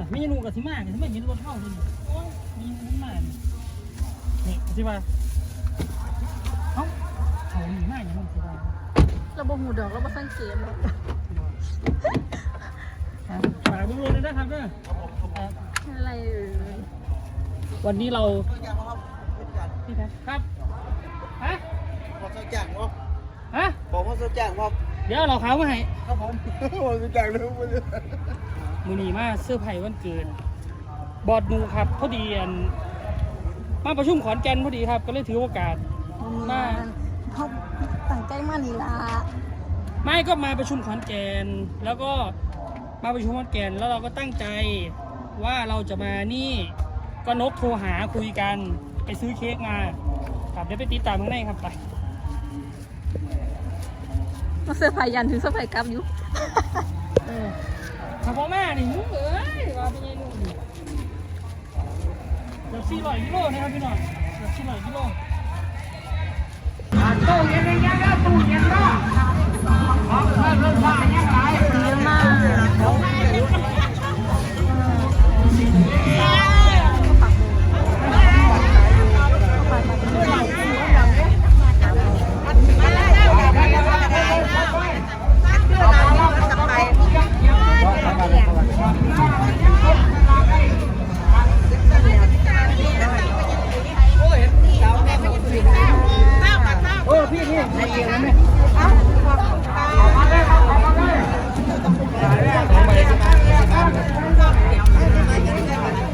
น่ะไม่ใช่ลูกกับสิมากับสิมาเห็นรถเข้าเลยโอ้ยมีมันมานี่นี่สิว่าเอ้าเขาหนีมาอย่างนั้นสิว่าเราบ่หูดอกเราบ่สังเกตหรอกฝากดูรถด้วยนะครับเด้อเอ่ออะไรเอ่ยวันนี้เราอย่างครับพี่ครับครับฮะพอสจ้างครับฮะบอกว่าสจ้างครับเดี๋ยวเราเขามาให้ ครับผมพอสจ้างเลยครับ มือนีมาเสื้อร์ไผ่วันเกิดบอดหนูครับพอดีอันมาประชุมขอนแก่นพอดีครับ ก็เลยถือโอกาส มา เขาตั้งใจมานี่ล่ะไม่ก็มาประชุมขอนแก่นแล้วก็มาประชุมขอนแก่นแล้วเราก็ตั้งใจว่าเราจะมานี่ก็นกโทรหาคุยกันไปซื้อเค้กมาครับเดี๋ยวไปติดตามข้างในครับไป มาเสื้อผ้ายันถึงเสื้อผ้ากลับอยู่เออ ถ้าพ่อแม่นี่มุ้งเอ้ยว่าเป็นไงนู่นนี่เกือบสี่ร้อยกิโลนะครับพี่น้องเกือบสี่ร้อยกิโลตู้เย็นยังยังตู้เย็นรอ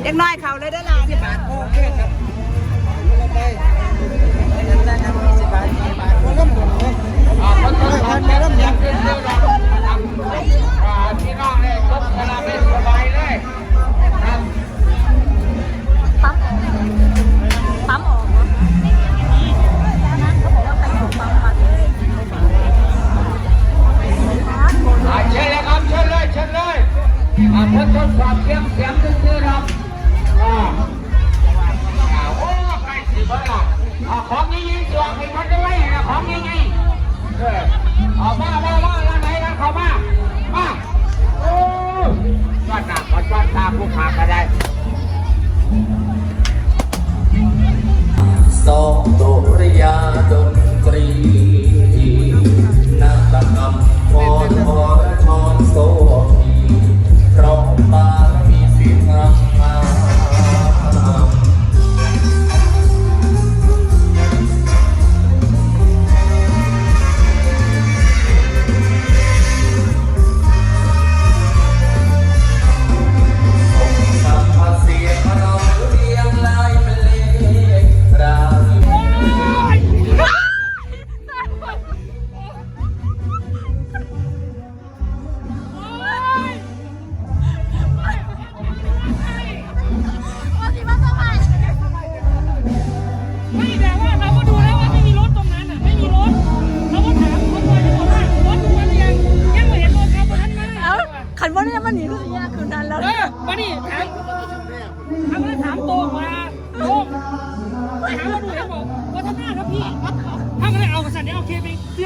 เด็กน้อยเขาเลยได้ลาสิบบาทโอเคครับไปนั่นนะครับสิบบาทสิบบาทคนละหมื่นเลยอ่าคนละพันคนละหมื่นขึ้นเรื่อยๆนะครับอ่าพี่น้องเนี่ยครบเวลาไม่สบายเลยครับปั๊มปั๊มออกเหรอนั่นเขาบอกว่าใครถูกปั๊มมาอ่าเชิญเลยครับเชิญเลยเชิญเลยอ่าทดทดสอบเสียงเสียงซื่อๆครับ ใครสิบ้าล่ะอ่าของยิ่งยิ่งตัวให้พันด้ไว้นะของยิ่งยิ่งเออเอามามามาแล้วไหนแล้วเขามามาโอ้จอดหนักมาจอดตาผู้ขาก็ได้สองโดริยาดนตรีนาฏกรรมพรพรชอนโสพีพร้อมบารมีสิงห์งาม มันหนีก็สิยากคืนนั้นแล้วเออมาดิถามถามเลยถามโตงมาโตไปหามมาดูแล้วบอกว่าทำหน้าครับพี่ถ้าก็เลยเอากระสันเดี๋ยวเอาเคไปเรื่อ